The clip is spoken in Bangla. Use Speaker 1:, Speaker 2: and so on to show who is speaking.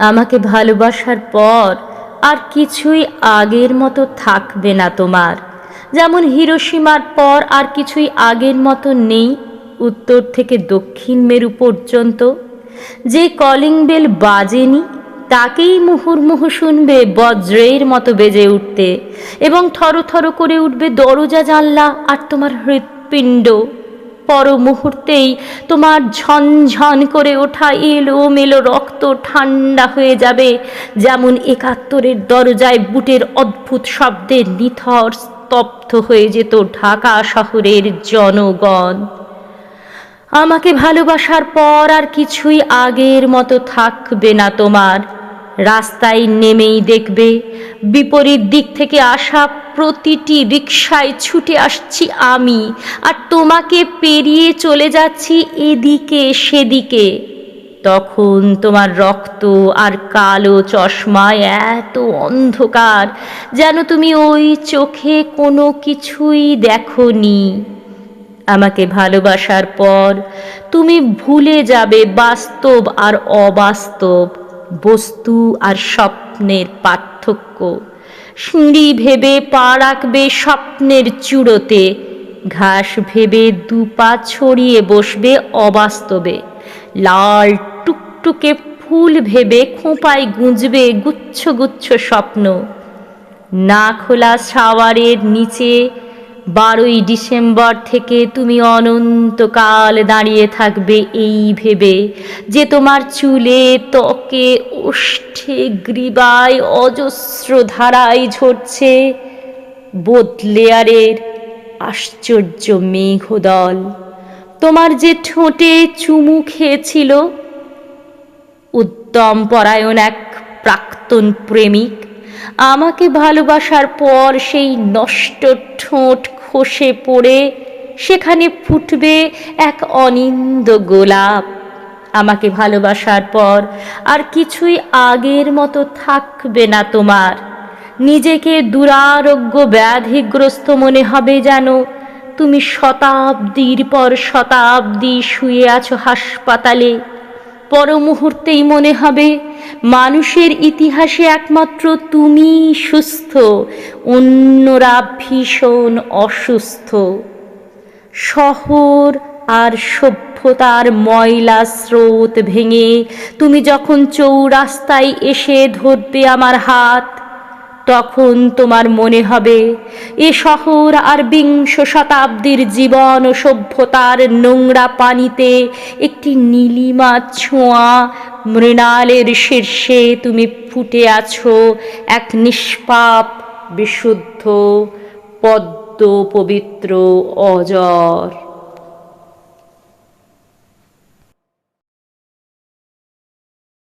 Speaker 1: আমাকে ভালোবাসার পর আর কিছুই আগের মতো থাকবে না তোমার। যেমন হিরোসীমার পর আর কিছুই আগের মতো নেই উত্তর থেকে দক্ষিণ মেরু পর্যন্ত। যে কলিং বেল বাজেনি, তাকেই মুহুর্মুহু শুনবে বজ্রের মতো বেজে উঠতে এবং থর থর করে উঠবে দরজা জানলা আর তোমার হৃৎপিণ্ড। পর মুহূর্তেই তোমার ঝনঝন করে ওঠা এলো মেলো রক্ত ঠান্ডা হয়ে যাবে, যেমন একাত্তরের দরজায় বুটের অদ্ভুত শব্দে নিথর স্তব্ধ হয়ে যেত ঢাকা শহরের জনগণ। আমাকে ভালোবাসার পর আর কিছুই আগের মতো থাকবে না তোমার। রাস্তায় নেমেই দেখবে, বিপরীত দিক থেকে আসা প্রতিটি রিক্সায় ছুটে আসছি আমি, আর তোমাকে পেরিয়ে চলে যাচ্ছি এদিকে সেদিকে। তখন তোমার রক্ত আর কালো চশমায় এত অন্ধকার যেন তুমি ওই চোখে কোনো কিছুই দেখনি। আমাকে ভালোবাসার পর তুমি ভুলে যাবে বাস্তব আর অবাস্তব, বস্তু আর স্বপ্নের পার্থক্য। সিঁড়ি ভেবে পা রাখবে স্বপ্নের চূড়োতে, ঘাস ভেবে দু পা ছড়িয়ে বসবে অবাস্তবে, লাল টুকটুকে ফুল ভেবে খোঁপায় গুঁজবে গুচ্ছ গুচ্ছ স্বপ্ন, না খোলা শাওয়ারের নিচে বারোই ডিসেম্বর থেকে তুমি অনন্তকাল দাঁড়িয়ে থাকবে এই ভেবে যে তোমার চুলে ত্বকে ওষ্ঠে গ্রীবায় অজস্র ধারায় ঝরছে বোদলেয়ারের আশ্চর্য মেঘদল। তোমার যে ঠোঁটে চুমু খেয়েছিল উদ্যম পরায়ণ এক প্রাক্তন প্রেমিক, আমাকে ভালোবাসার পর সেই নষ্ট ঠোঁট খসে পড়ে, সেখানে ফুটবে এক অনিন্দ গোলাপ। আমাকে ভালোবাসার পর আর কিছুই আগের মতো থাকবে না তোমার। নিজেকে দুরারোগ্য ব্যাধিগ্রস্ত মনে হবে যেন। তুমি শতাব্দীর পর শতাব্দী শুয়ে আছো হাসপাতালে। পর মুহূর্তেই মনে হবে মানুষের ইতিহাসে একমাত্র তুমি সুস্থ অন্যরা ভীষণ অসুস্থ। শহর আর সভ্যতার ময়লা স্রোত ভেঙে তুমি যখন চৌরাস্তায় এসে ধরবে আমার হাত, তখন তোমার মনে হবে, এ শহর আর বিংশ শতাব্দীর জীবন ও সভ্যতার নোংরা পানিতে একটি নীলিমা ছোঁয়া মৃণালের শীর্ষে তুমি ফুটে আছো এক নিষ্পাপ বিশুদ্ধ পদ্ম পবিত্র অজর।